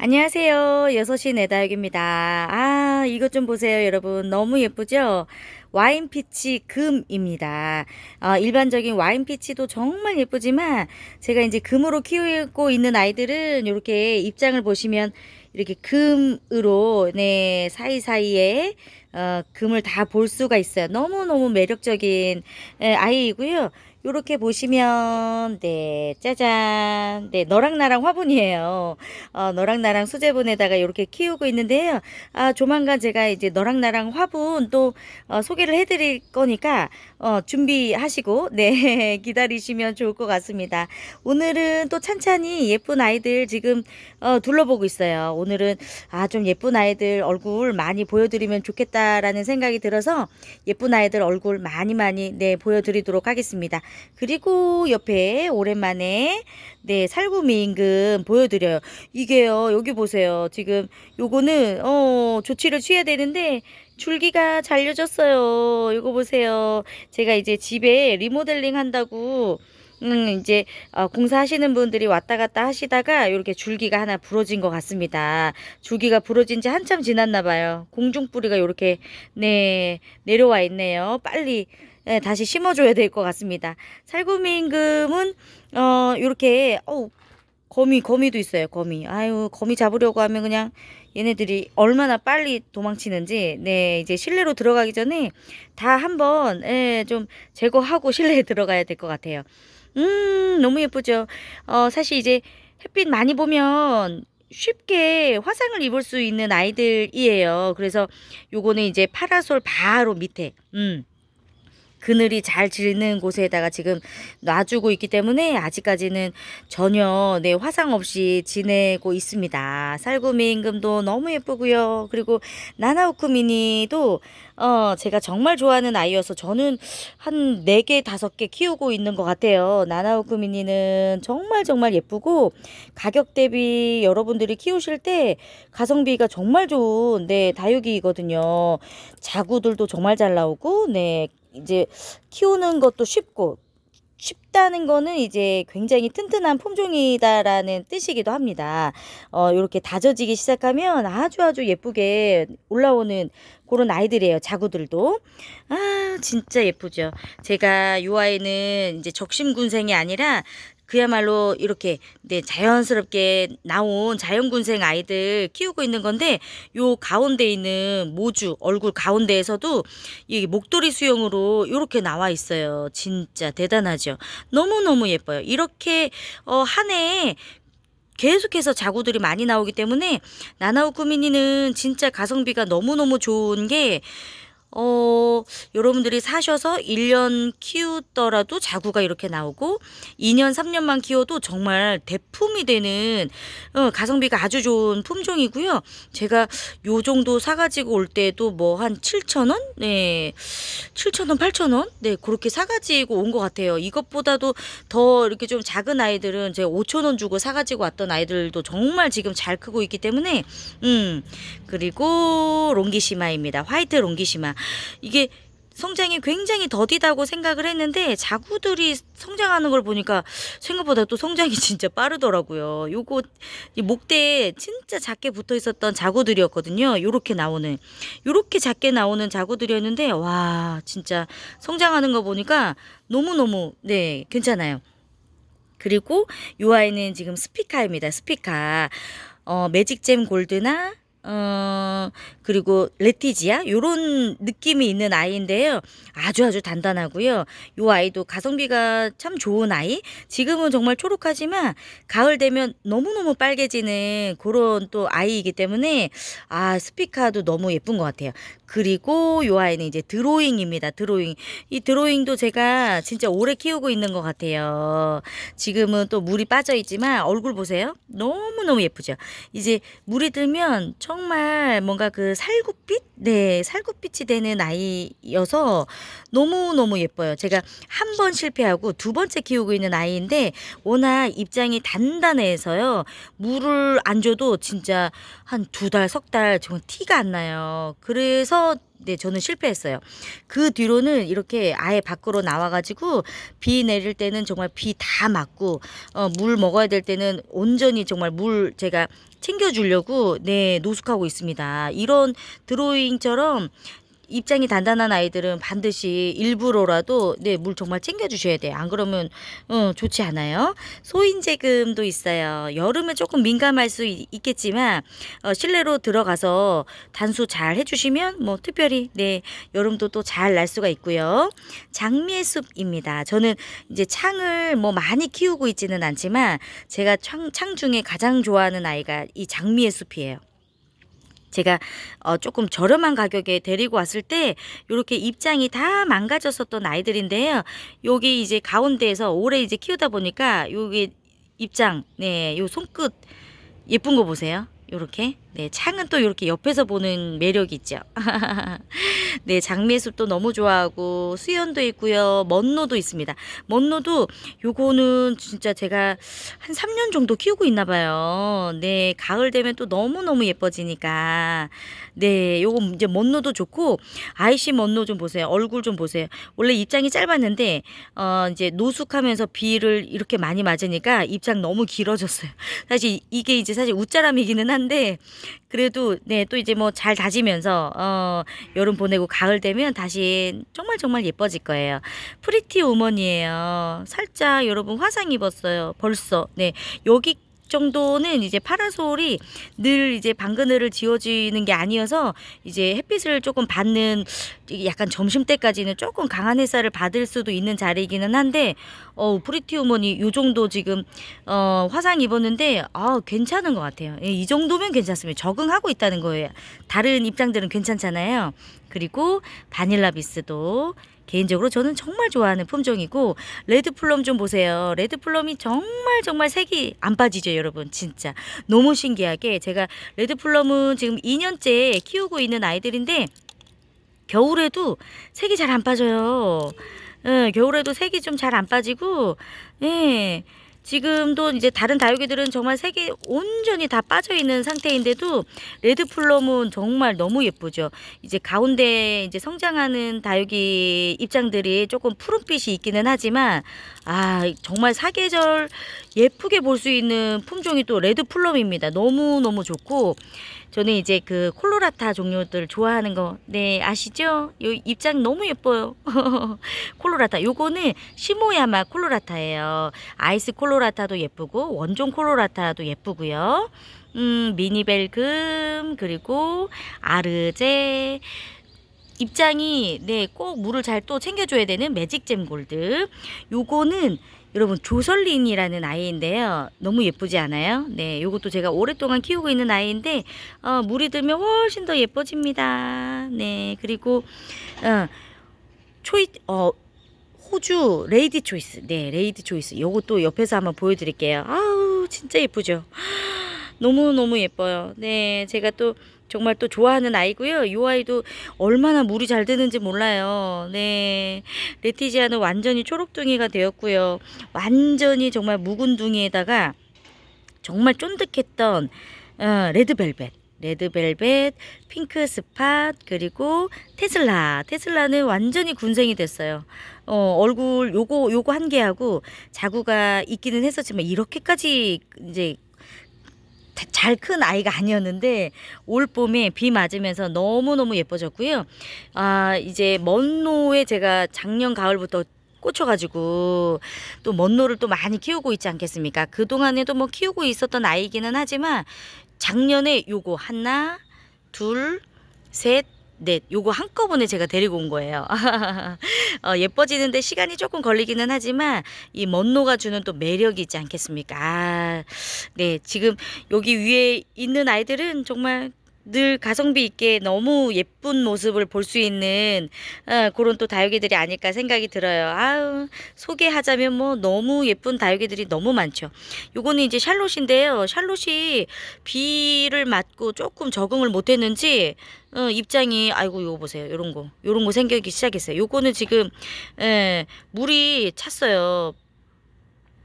안녕하세요. 6시 내다육입니다. 아, 이것 좀 보세요, 여러분. 너무 예쁘죠? 와인 피치 금입니다. 어, 일반적인 와인 피치도 정말 예쁘지만 제가 이제 금으로 키우고 있는 아이들은 이렇게 입장을 보시면 이렇게 금으로 네, 사이사이에 어, 금을 다 볼 수가 있어요. 너무너무 매력적인 에, 아이이고요. 요렇게 보시면 네 짜잔. 네 너랑 나랑 화분이에요. 어, 너랑 나랑 수제본에다가 이렇게 키우고 있는데요. 아 조만간 제가 이제 너랑 나랑 화분 또 어, 소개를 해드릴 거니까 어, 준비하시고 네 기다리시면 좋을 것 같습니다. 오늘은 또 찬찬히 예쁜 아이들 지금 어, 둘러보고 있어요. 오늘은 아 좀 예쁜 아이들 얼굴 많이 보여드리면 좋겠다라는 생각이 들어서 예쁜 아이들 얼굴 많이 많이 네 보여드리도록 하겠습니다 그리고 옆에 오랜만에 네 살구미 임금 보여드려요. 이게요 여기 보세요. 지금 요거는 어 조치를 취해야 되는데 줄기가 잘려졌어요. 이거 보세요. 제가 이제 집에 리모델링 한다고 음, 이제, 어, 공사하시는 분들이 왔다 갔다 하시다가 이렇게 줄기가 하나 부러진 것 같습니다. 줄기가 부러진 지 한참 지났나 봐요. 공중뿌리가 이렇게, 네, 내려와 있네요. 빨리, 네, 다시 심어줘야 될 것 같습니다. 살구미 임금은, 어, 요렇게, 어우, 거미, 거미도 있어요, 거미. 아유, 거미 잡으려고 하면 그냥 얘네들이 얼마나 빨리 도망치는지, 네, 이제 실내로 들어가기 전에 다 한번, 예, 좀 제거하고 실내에 들어가야 될 것 같아요. 음, 너무 예쁘죠? 어, 사실 이제 햇빛 많이 보면 쉽게 화상을 입을 수 있는 아이들이에요. 그래서 요거는 이제 파라솔 바로 밑에, 음. 그늘이 잘 지는 곳에다가 지금 놔주고 있기 때문에 아직까지는 전혀 네 화상 없이 지내고 있습니다. 살구미 임금도 너무 예쁘고요. 그리고 나나우쿠 미니도 어 제가 정말 좋아하는 아이여서 저는 한네개 다섯 개 키우고 있는 것 같아요. 나나우쿠 미니는 정말 정말 예쁘고 가격 대비 여러분들이 키우실 때 가성비가 정말 좋은 네 다육이거든요. 자구들도 정말 잘 나오고 네 이제 키우는 것도 쉽고 쉽다는 거는 이제 굉장히 튼튼한 품종이다라는 뜻이기도 합니다. 어, 이렇게 다져지기 시작하면 아주 아주 예쁘게 올라오는 그런 아이들이에요. 자구들도. 아, 진짜 예쁘죠. 제가 이 아이는 이제 적심군생이 아니라 그야말로 이렇게 네, 자연스럽게 나온 자연군생 아이들 키우고 있는 건데 요 가운데 있는 모주 얼굴 가운데에서도 이 목도리 수영으로 이렇게 나와 있어요. 진짜 대단하죠. 너무너무 예뻐요. 이렇게 어, 한 해에 계속해서 자구들이 많이 나오기 때문에 나나우 쿠미니는 진짜 가성비가 너무너무 좋은 게 어, 여러분들이 사셔서 1년 키우더라도 자구가 이렇게 나오고 2년, 3년만 키워도 정말 대품이 되는 어, 가성비가 아주 좋은 품종이고요. 제가 요 정도 사가지고 올 때도 뭐 한 7,000원? 네. 7,000원, 8,000원? 네, 그렇게 사가지고 온 것 같아요. 이것보다도 더 이렇게 좀 작은 아이들은 제가 5,000원 주고 사가지고 왔던 아이들도 정말 지금 잘 크고 있기 때문에, 음, 그리고 롱기시마입니다. 화이트 롱기시마. 이게 성장이 굉장히 더디다고 생각을 했는데 자구들이 성장하는 걸 보니까 생각보다 또 성장이 진짜 빠르더라고요. 요거 이 목대에 진짜 작게 붙어 있었던 자구들이었거든요. 요렇게 나오는 요렇게 작게 나오는 자구들이었는데 와 진짜 성장하는 거 보니까 너무너무 네 괜찮아요. 그리고 요 아이는 지금 스피카입니다. 스피카. 어, 매직잼 골드나 어, 그리고 레티지아 요런 느낌이 있는 아이인데요. 아주 아주 단단하고요. 요 아이도 가성비가 참 좋은 아이. 지금은 정말 초록하지만 가을 되면 너무너무 빨개지는 그런 또 아이이기 때문에 아, 스피카도 너무 예쁜 것 같아요. 그리고 요 아이는 이제 드로잉입니다. 드로잉. 이 드로잉도 제가 진짜 오래 키우고 있는 것 같아요. 지금은 또 물이 빠져 있지만 얼굴 보세요. 너무너무 예쁘죠. 이제 물이 들면 정말 뭔가 그 살구빛? 네, 살구빛이 되는 아이여서 너무너무 예뻐요. 제가 한 번 실패하고 두 번째 키우고 있는 아이인데 워낙 입장이 단단해서요. 물을 안 줘도 진짜 한 두 달, 석 달 정말 티가 안 나요. 그래서 네, 저는 실패했어요. 그 뒤로는 이렇게 아예 밖으로 나와가지고 비 내릴 때는 정말 비 다 맞고 어, 물 먹어야 될 때는 온전히 정말 물 제가 챙겨주려고 네 노숙하고 있습니다. 이런 드로잉처럼 입장이 단단한 아이들은 반드시 일부러라도 네 물 정말 챙겨주셔야 돼요. 안 그러면 어, 좋지 않아요. 소인제금도 있어요. 여름에 조금 민감할 수 있, 있겠지만 어, 실내로 들어가서 단수 잘 해주시면 뭐 특별히 네 여름도 또 잘 날 수가 있고요. 장미의 숲입니다. 저는 이제 창을 뭐 많이 키우고 있지는 않지만 제가 창, 창 중에 가장 좋아하는 아이가 이 장미의 숲이에요. 제가 어 조금 저렴한 가격에 데리고 왔을 때 요렇게 입장이 다 망가졌었던 아이들인데요. 여기 이제 가운데에서 오래 이제 키우다 보니까 여기 입장 네, 요 손끝 예쁜 거 보세요. 요렇게. 네, 창은 또 이렇게 옆에서 보는 매력이 있죠. 네, 장미숲도 너무 좋아하고 수연도 있고요. 먼노도 있습니다. 먼노도 요거는 진짜 제가 한 3년 정도 키우고 있나 봐요. 네, 가을 되면 또 너무너무 예뻐지니까. 네, 요거 이제 먼노도 좋고 아이씨 먼노 좀 보세요. 얼굴 좀 보세요. 원래 입장이 짧았는데 어 이제 노숙하면서 비를 이렇게 많이 맞으니까 입장 너무 길어졌어요. 사실 이게 이제 사실 웃자람이기는 한데 그래도 네 또 이제 뭐 잘 다지면서 어 여름 보내고 가을 되면 다시 정말 정말 예뻐질 거예요. 프리티 우먼이에요. 살짝 여러분 화상 입었어요. 벌써 네 여기 정도는 이제 파라솔이 늘 이제 방그늘을 지어지는 게 아니어서 이제 햇빛을 조금 받는 약간 점심 때까지는 조금 강한 햇살을 받을 수도 있는 자리이기는 한데 어 프리티 우먼이 요 정도 지금 어 화상 입었는데 아 괜찮은 것 같아요. 예, 이 정도면 괜찮습니다. 적응하고 있다는 거예요. 다른 입장들은 괜찮잖아요. 그리고 바닐라 비스도 개인적으로 저는 정말 좋아하는 품종이고 레드 플럼 좀 보세요. 레드 플럼이 정말 정말 색이 안 빠지죠, 여러분. 진짜 너무 신기하게 제가 레드 플럼은 지금 2년째 키우고 있는 아이들인데 겨울에도 색이 잘 안 빠져요. 예, 겨울에도 색이 좀 잘 안 빠지고 예. 지금도 이제 다른 다육이들은 정말 색이 온전히 다 빠져 있는 상태인데도 레드 플럼은 정말 너무 예쁘죠. 이제 가운데 이제 성장하는 다육이 입장들이 조금 푸른빛이 있기는 하지만 아 정말 사계절 예쁘게 볼 수 있는 품종이 또 레드 플럼입니다. 너무 너무 좋고 저는 이제 그 콜로라타 종류들 좋아하는 거, 네, 아시죠? 요 입장 너무 예뻐요. 콜로라타. 요거는 시모야마 콜로라타예요. 아이스 콜로라타도 예쁘고, 원종 콜로라타도 예쁘고요. 음, 미니벨금, 그리고 아르제, 입장이 네 꼭 물을 잘 또 챙겨줘야 되는 매직잼 골드. 요거는 여러분 조설린이라는 아이인데요. 너무 예쁘지 않아요? 네 요것도 제가 오랫동안 키우고 있는 아이인데 어, 물이 들면 훨씬 더 예뻐집니다. 네 그리고 어, 초이 어 호주 레이디 초이스. 네 레이디 초이스. 요것도 옆에서 한번 보여드릴게요. 아우 진짜 예쁘죠 너무 너무 예뻐요 네 제가 또 정말 또 좋아하는 아이고요. 이 아이도 얼마나 물이 잘 드는지 몰라요. 네. 레티지아는 완전히 초록둥이가 되었고요. 완전히 정말 묵은 둥이에다가 정말 쫀득했던 어, 레드벨벳. 레드벨벳, 핑크 스팟, 그리고 테슬라. 테슬라는 완전히 군생이 됐어요. 어, 얼굴 요거 요거 한 개하고 자구가 있기는 했었지만 이렇게까지 이제 잘 큰 아이가 아니었는데 올 봄에 비 맞으면서 너무너무 예뻐졌고요. 아, 이제 먼노에 제가 작년 가을부터 꽂혀가지고 또 먼노를 또 많이 키우고 있지 않겠습니까? 그동안에도 뭐 키우고 있었던 아이기는 하지만 작년에 요거 하나, 둘, 셋, 넷 요거 한꺼번에 제가 데리고 온 거예요. 어, 예뻐지는데 시간이 조금 걸리기는 하지만 이 먼노가 주는 또 매력이 있지 않겠습니까? 아, 네 지금 여기 위에 있는 아이들은 정말 늘 가성비 있게 너무 예쁜 모습을 볼 수 있는 어, 그런 또 다육이들이 아닐까 생각이 들어요. 아우 소개하자면 뭐 너무 예쁜 다육이들이 너무 많죠. 요거는 이제 샬롯인데요. 샬롯이 비를 맞고 조금 적응을 못 했는지 어, 입장이 아이고 요거 보세요. 요런 거 요런 거 생기기 시작했어요. 요거는 지금 예, 물이 찼어요.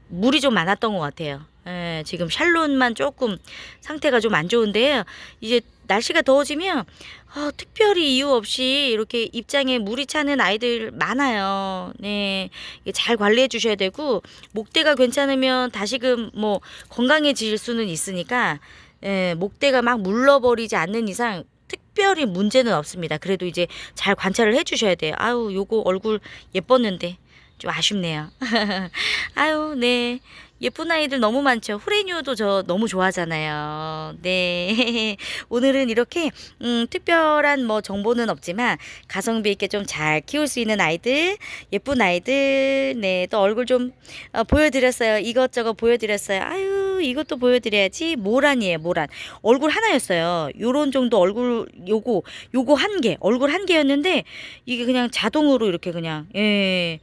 물이 좀 많았던 것 같아요. 예, 지금 샬롯만 조금 상태가 좀 안 좋은데요. 이제 날씨가 더워지면 어, 특별히 이유 없이 이렇게 입장에 물이 차는 아이들 많아요. 네, 잘 관리해 주셔야 되고 목대가 괜찮으면 다시금 뭐 건강해질 수는 있으니까 예, 목대가 막 물러버리지 않는 이상 특별히 문제는 없습니다. 그래도 이제 잘 관찰을 해 주셔야 돼요. 아유, 요거 얼굴 예뻤는데 좀 아쉽네요. 아유, 네. 예쁜 아이들 너무 많죠. 후레뉴도 저 너무 좋아하잖아요. 네. 오늘은 이렇게, 음, 특별한 뭐 정보는 없지만, 가성비 있게 좀 잘 키울 수 있는 아이들, 예쁜 아이들, 네. 또 얼굴 좀 어, 보여드렸어요. 이것저것 보여드렸어요. 아유, 이것도 보여드려야지. 모란이에요, 모란. 얼굴 하나였어요. 요런 정도 얼굴, 요거, 요거 한 개, 얼굴 한 개였는데, 이게 그냥 자동으로 이렇게 그냥, 예.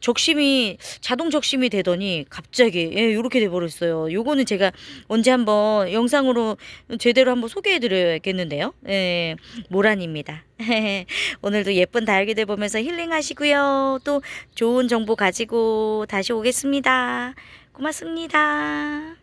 적심이 자동 적심이 되더니 갑자기 예, 요렇게 돼 버렸어요. 요거는 제가 언제 한번 영상으로 제대로 한번 소개해 드려야겠는데요. 예. 모란입니다. 오늘도 예쁜 다육이들 보면서 힐링하시고요. 또 좋은 정보 가지고 다시 오겠습니다. 고맙습니다.